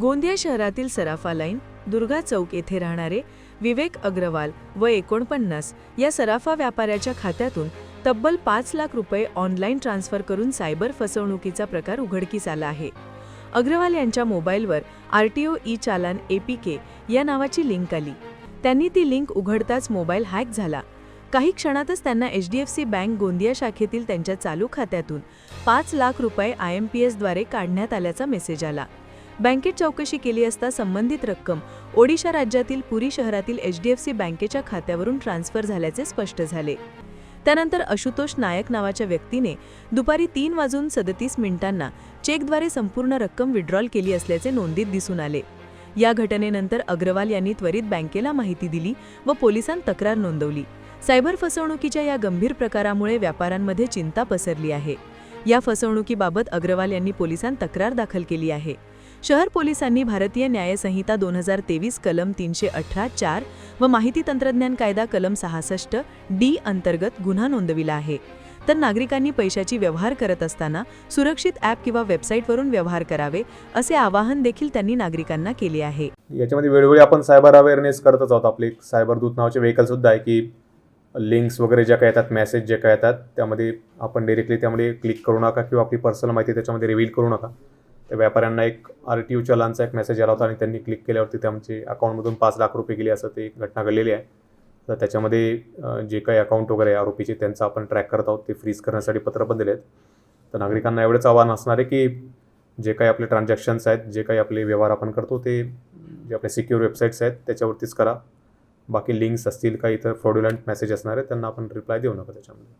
गोंदिया शहरातील सराफा लाईन दुर्गा चौक येथे राहणारे विवेक अग्रवाल व एकोणपन्नास या सराफा व्यापाऱ्याच्या खात्यातून तब्बल पाच लाख रुपये ऑनलाईन ट्रान्स्फर करून सायबर फसवणुकीचा प्रकार उघडकीस आला आहे. अग्रवाल यांच्या मोबाईलवर R T O E challan A P K या नावाची लिंक आली. त्यांनी ती लिंक उघडताच मोबाईल हॅक झाला. काही क्षणातच त्यांना H D F C bank Gondia शाखेतील त्यांच्या चालू खात्यातून पाच लाख रुपये आय एम पी एसद्वारे काढण्यात आल्याचा मेसेज आला. बँकेत चौकशी केली असता संबंधित रक्कम ओडिशा राज्यातील पुरी शहरातील एच डी एफ सी बँकेच्या खात्यावरून ट्रान्स्फर झाल्याचे स्पष्ट झाले. त्यानंतर आशुतोष नायक नावाच्या व्यक्तीने दुपारी तीन वाजून सदतीस मिनिटांना चेकद्वारे संपूर्ण रक्कम विड्रॉल केली असल्याचे नोंदीत दिसून आले. या घटनेनंतर अग्रवाल यांनी त्वरित बँकेला माहिती दिली व पोलिसांत तक्रार नोंदवली. सायबर फसवणुकीच्या या गंभीर प्रकारामुळे व्यापाऱ्यांमध्ये चिंता पसरली आहे. या फसवणुकीबाबत अग्रवाल यांनी पोलिसांत तक्रार दाखल केली आहे. शहर पोलिसांनी भारतीय न्यायसंहिता दोन हजार तेवीस कलम तीनशे अठरा चार व माहिती तंत्रज्ञान कायदा कलम सहासष्ट डी अंतर्गत गुन्हा नोंदविला आहे. तर नागरिकांनी पैशाची व्यवहार करत असताना सुरक्षित ॲप किंवा वेबसाईटवरून व्यवहार करावे असे आवाहन देखील त्यांनी नागरिकांना केले आहे. याच्यामध्ये वेळोवेळी आपण सायबर अवेअरनेस करतच आहोत आपले. सायबर दूत नावाचे व्हेकल सुद्धा आहे की लिंक्स वगैरे ज्या काय येतात मेसेज ज्या काय येतात त्यामध्ये आपण डिरेक्टली त्यामध्ये क्लिक करू नका किंवा आपली पर्सनल माहिती त्याच्यामध्ये रिव्हील करू नका. त्या व्यापाऱ्यांना एक आर टी यू चलानचा एक मेसेज आला होता आणि त्यांनी क्लिक केल्यावरती त्यांचे अकाउंटमधून पाच लाख रुपये गेले असं ते घटना घडलेली आहे. तर त्याच्यामध्ये जे काही अकाउंट वगैरे आहे आरोपीचे त्यांचं आपण ट्रॅक करत आहोत ते फ्रीज करण्यासाठी पत्र पण दिले आहेत. तर नागरिकांना एवढंच आव्हान असणार आहे की जे काही आपले ट्रान्झॅक्शन्स आहेत जे काही आपले व्यवहार आपण करतो ते जे आपले सिक्युअर वेबसाईट्स आहेत त्याच्यावरतीच करा. बाकी लिंक्स असतील काही इतर फ्रॉड्युलंट मेसेज असणार आहेत त्यांना आपण रिप्लाय देऊ नका त्याच्यामध्ये.